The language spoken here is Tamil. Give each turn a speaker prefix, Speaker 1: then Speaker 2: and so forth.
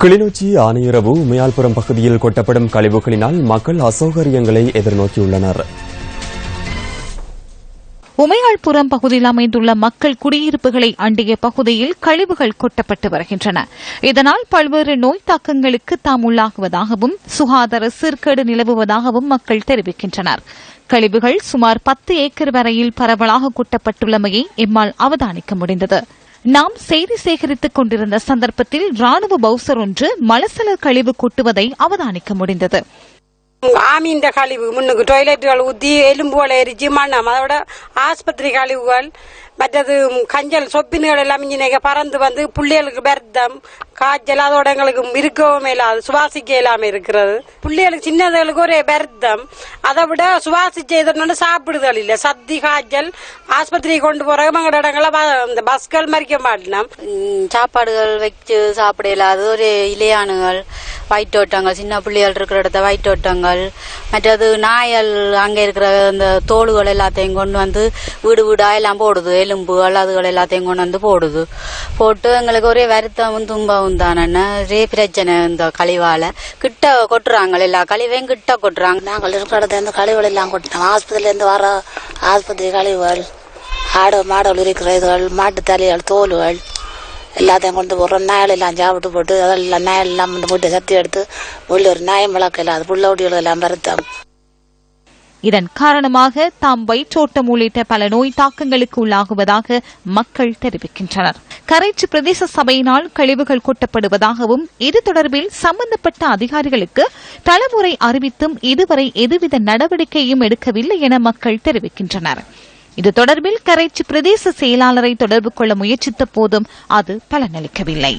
Speaker 1: கிளிநொச்சி ஆனையரவு உமையால்புரம் பகுதியில் கொட்டப்படும் கழிவுகளினால் மக்கள் அசௌகரியங்களை எதிர்நோக்கியுள்ளனர்.
Speaker 2: உமையாள்புரம் பகுதியில் அமைந்துள்ள மக்கள் குடியிருப்புகளை அண்டிய பகுதியில் கழிவுகள் கொட்டப்பட்டு வருகின்றன. இதனால் பல்வேறு நோய் தாக்கங்களுக்கு தாம் உள்ளாகுவதாகவும் சுகாதார சீர்கேடு நிலவுவதாகவும் மக்கள் தெரிவிக்கின்றனர். கழிவுகள் சுமார் பத்து ஏக்கர் வரையில் பரவலாக கொட்டப்பட்டுள்ளமையை எம்மால் அவதானிக்க முடிந்தது. நாம் செய்தி சேகரித்துக் கொண்டிருந்த சந்தர்ப்பத்தில் ராணுவ பவுசர் ஒன்று மலசலர் கழிவு கொட்டுவதை அவதானிக்க முடிந்தது.
Speaker 3: ஆமீண்ட கழிவு. முன்னுக்கு டாய்லெட்டுகள் ஊத்தி எலும்புகள் எரிச்சு மண்ணம். அதோட ஆஸ்பத்திரி கழிவுகள் மற்றது கஞ்சல் சொப்பினுகள் எல்லாம் இங்கே பறந்து வந்து பிள்ளைகளுக்கு பெர்த்தம் காய்ச்சல் அதோட எங்களுக்கு இருக்கவும் இல்லாது சுவாசிக்க இல்லாம இருக்கிறது. பிள்ளைகளுக்கு சின்னதுகளுக்கு ஒரே பெர்த்தம் அதை விட சுவாசிச்ச இதனால சாப்பிடுதல் இல்லை. சத்தி காய்ச்சல் ஆஸ்பத்திரி கொண்டு போற எங்களோட இடங்கள இந்த பஸ்கள் மறிக்க
Speaker 4: மாட்டினோம். சாப்பாடுகள் வச்சு சாப்பிட இல்லாத ஒரு இலையானுகள் வயிற்றோட்டங்கள் சின்ன பிள்ளைகள் இருக்கிற இடத்த வயிற்றோட்டங்கள் மற்றது நாயல் அங்கே இருக்கிற அந்த தோலுகள் எல்லாத்தையும் கொண்டு வந்து வீடு வீடாக எல்லாம் போடுது. எலும்புகள் அதுகள் எல்லாத்தையும் கொண்டு வந்து போடுது. போட்டு எங்களுக்கு ஒரே வருத்தமும் துன்பமும் தானே ஒரே பிரச்சனை இந்த கழிவால். கிட்ட கொட்டுறாங்க எல்லா கழிவையும் கிட்ட கொட்டுறாங்க.
Speaker 5: நாங்கள் இருக்கிற இடத்துல இருந்து கழிவுகள் எல்லாம் கொட்டினோம். ஆஸ்பத்திரியிலேருந்து வர ஆஸ்பத்திரி கழிவுகள் ஆடு மாடுகள் இருக்கிற இதுகள் மாட்டு தலைகள் தோல்கள் எல்லாத்தையும் கொண்டு போடுறோம் நாயல் எல்லாம் சாப்பிட்டு போட்டு அதெல்லாம் நாயல் எல்லாம் போட்டு சத்தி எடுத்து உள்ள ஒரு நாயம் வளர்க்கல அது புள்ள ஒடிகள் எல்லாம் வருத்தம்
Speaker 2: இதன் காரணமாக தாம் வயிற்றோட்டம் உள்ளிட்ட பல நோய் தாக்கங்களுக்கு உள்ளாகுவதாக மக்கள் தெரிவிக்கின்றனர். கரைச்சி பிரதேச சபையினால் கழிவுகள் கொட்டப்படுவதாகவும் இது தொடர்பில் சம்பந்தப்பட்ட அதிகாரிகளுக்கு தலைமுறை அறிவித்தும் இதுவரை எதுவித நடவடிக்கையும் எடுக்கவில்லை என மக்கள் தெரிவிக்கின்றனர். இது தொடர்பில் கரைச்சி பிரதேச செயலாளரை தொடர்பு கொள்ள முயற்சித்த போதும் அது பலனளிக்கவில்லை.